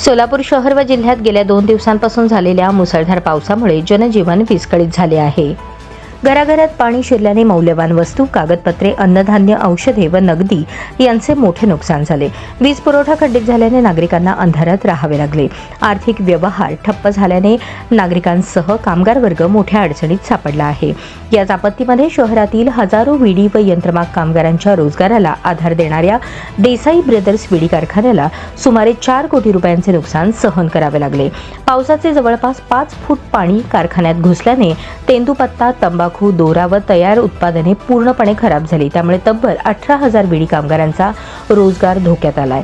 सोलापूर शहर व जिल्ह्यात गेल्या दोन दिवसांपासून झालेल्या मुसळधार पावसामुळे जनजीवन विस्कळीत झाले आहे. घराघरात पाणी शिरल्याने मौल्यवान वस्तू कागदपत्रे अन्नधान्य औषधे व नगदी यांचे मोठे नुकसान झाले. वीज पुरवठा खंडित झाल्याने नागरिकांना अंधारात राहावे लागले. आर्थिक व्यवहार ठप्प झाल्याने नागरिकांसह कामगार वर्ग मोठ्या अडचणीत सापडला आहे. याच आपत्तीमध्ये शहरातील हजारो विडी व यंत्रमाग कामगारांच्या रोजगाराला आधार देणाऱ्या देसाई ब्रदर्स विडी कारखान्याला सुमारे चार कोटी रुपयांचे नुकसान सहन करावे लागले. पावसाचे जवळपास पाच फूट पाणी कारखान्यात घुसल्याने तेंदूपत्ता तंबाखू दोरा व तयार उत्पादने पूर्णपणे खराब झाली. त्यामुळे तब्बल अठरा हजार विडी कामगारांचा रोजगार धोक्यात आलाय.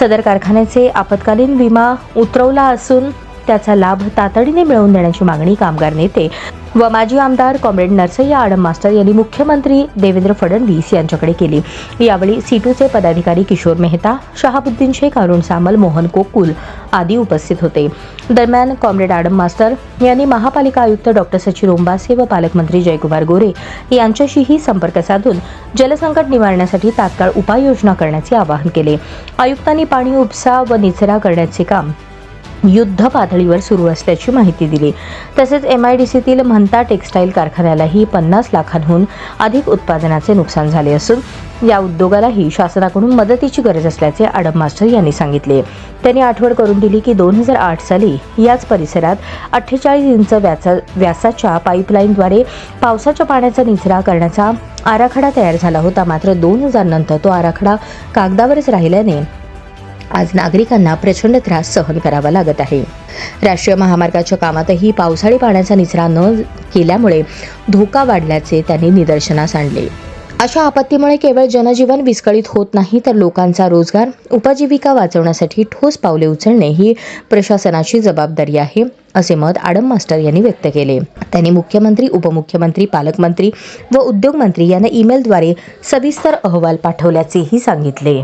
सदर कारखान्याचे आपत्कालीन विमा उतरवला असून त्याचा लाभ तातडीने मिळवून देण्याची मागणी कामगार नेते व माजी आमदार कॉम्रेड नरसय्या आडम मास्टर यांनी मुख्यमंत्री देवेंद्र फडणवीस यांच्याकडे केली. यावेळी सीटूचे पदाधिकारी किशोर मेहता शहाबुद्दीन शेख अरुण सामल मोहन कोकुल आदी उपस्थित होते. दरम्यान कॉम्रेड आडम मास्टर यांनी महापालिका आयुक्त डॉक्टर सचिन ओंबासे व पालकमंत्री जयकुमार गोरे यांच्याशीही संपर्क साधून जलसंकट निवारण्यासाठी तात्काळ उपाययोजना करण्याचे आवाहन केले. आयुक्तांनी पाणी उपसा व निचरा करण्याचे काम युद्ध पातळीवर सुरू असल्याची माहिती दिली. तसेच एम आय डी सीतील म्हणता टेक्स्टाईल कारखान्यालाही पन्नास लाखांहून अधिक उत्पादनाचे नुकसान झाले असून या उद्योगालाही शासनाकडून मदतीची गरज असल्याचे आडम मास्टर यांनी सांगितले. त्यांनी आठवण करून दिली की दोन हजार आठ साली याच परिसरात अठ्ठेचाळीस इंच व्याचा व्यासाच्या पाईपलाईनद्वारे पावसाच्या पाण्याचा निचरा करण्याचा आराखडा तयार झाला होता. मात्र दोन हजार नंतर तो आराखडा कागदावरच राहिल्याने आज नागरिकांना प्रचंड त्रास सहन करावा लागत आहे. राष्ट्रीय महामार्गाच्या कामातही पावसाळी पाण्याचा निचरा न केल्यामुळे धोका वाढल्याचे त्यांनी निदर्शनास आणले. अशा आपत्तीमुळे केवळ जनजीवन विस्कळीत होत नाही तर लोकांचा रोजगार उपजीविका वाचवण्यासाठी ठोस पावले उचलणे ही प्रशासनाची जबाबदारी आहे असे मत आडम मास्टर यांनी व्यक्त केले. त्यांनी मुख्यमंत्री उपमुख्यमंत्री पालकमंत्री व उद्योगमंत्री यांना ईमेलद्वारे सविस्तर अहवाल पाठवल्याचेही सांगितले.